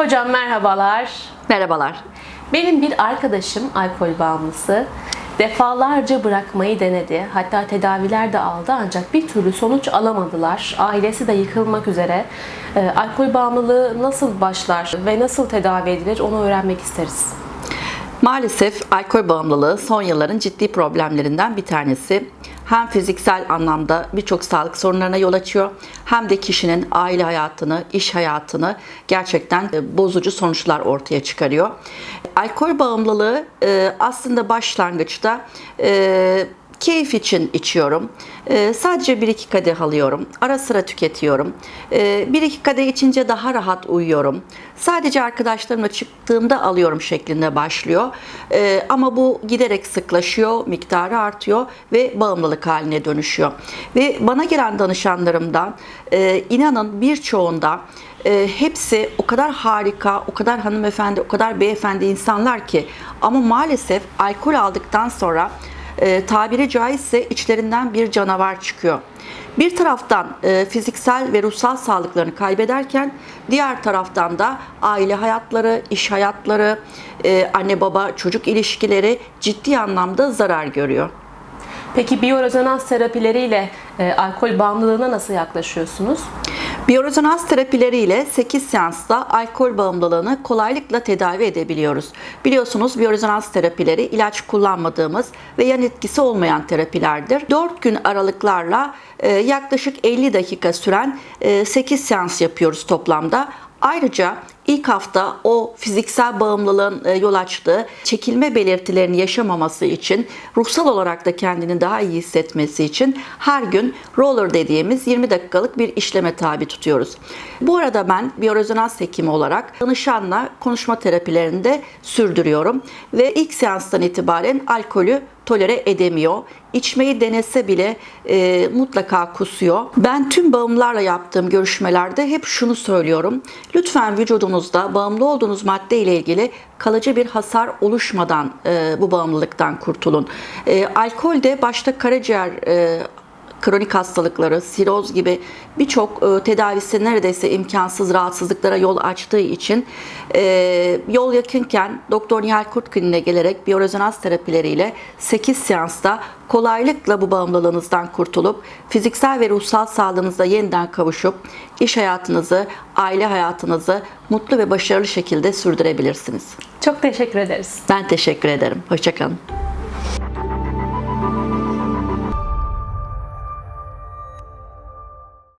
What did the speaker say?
Hocam merhabalar. Merhabalar. Benim bir arkadaşım alkol bağımlısı. Defalarca bırakmayı denedi. Hatta tedaviler de aldı ancak bir türlü sonuç alamadılar. Ailesi de yıkılmak üzere. Ee, alkol bağımlılığı nasıl başlar ve nasıl tedavi edilir onu öğrenmek isteriz. Maalesef alkol bağımlılığı son yılların ciddi problemlerinden bir tanesi. Hem fiziksel anlamda birçok sağlık sorunlarına yol açıyor hem de kişinin aile hayatını, iş hayatını gerçekten e, bozucu sonuçlar ortaya çıkarıyor. Alkol bağımlılığı e, aslında başlangıçta e, Keyif için içiyorum. Ee, sadece bir iki kadeh alıyorum. Ara sıra tüketiyorum. Ee, bir iki kadeh içince daha rahat uyuyorum. Sadece arkadaşlarımla çıktığımda alıyorum şeklinde başlıyor. Ee, ama bu giderek sıklaşıyor, miktarı artıyor ve bağımlılık haline dönüşüyor. Ve bana gelen danışanlarımdan e, inanın birçoğunda e, hepsi o kadar harika, o kadar hanımefendi, o kadar beyefendi insanlar ki ama maalesef alkol aldıktan sonra e, tabiri caizse içlerinden bir canavar çıkıyor. Bir taraftan e, fiziksel ve ruhsal sağlıklarını kaybederken diğer taraftan da aile hayatları, iş hayatları, e, anne baba çocuk ilişkileri ciddi anlamda zarar görüyor. Peki biyorezonans terapileriyle e, alkol bağımlılığına nasıl yaklaşıyorsunuz? Biyorezonans terapileriyle 8 seansla alkol bağımlılığını kolaylıkla tedavi edebiliyoruz. Biliyorsunuz biyorezonans terapileri ilaç kullanmadığımız ve yan etkisi olmayan terapilerdir. 4 gün aralıklarla e, yaklaşık 50 dakika süren e, 8 seans yapıyoruz toplamda. Ayrıca ilk hafta o fiziksel bağımlılığın e, yol açtığı çekilme belirtilerini yaşamaması için, ruhsal olarak da kendini daha iyi hissetmesi için her gün roller dediğimiz 20 dakikalık bir işleme tabi tutuyoruz. Bu arada ben biyorezonans hekimi olarak danışanla konuşma terapilerini de sürdürüyorum ve ilk seanstan itibaren alkolü tolere edemiyor. İçmeyi denese bile e, mutlaka kusuyor. Ben tüm bağımlılarla yaptığım görüşmelerde hep şunu söylüyorum. Lütfen vücudunuzda bağımlı olduğunuz madde ile ilgili kalıcı bir hasar oluşmadan e, bu bağımlılıktan kurtulun. E, alkol de başta karaciğer e, kronik hastalıkları, siroz gibi birçok e, tedavisi neredeyse imkansız rahatsızlıklara yol açtığı için e, yol yakınken Doktor Nihal Kurt Kliniğine gelerek biyorezonans terapileriyle 8 seansta kolaylıkla bu bağımlılığınızdan kurtulup fiziksel ve ruhsal sağlığınıza yeniden kavuşup iş hayatınızı, aile hayatınızı mutlu ve başarılı şekilde sürdürebilirsiniz. Çok teşekkür ederiz. Ben teşekkür ederim. Hoşçakalın.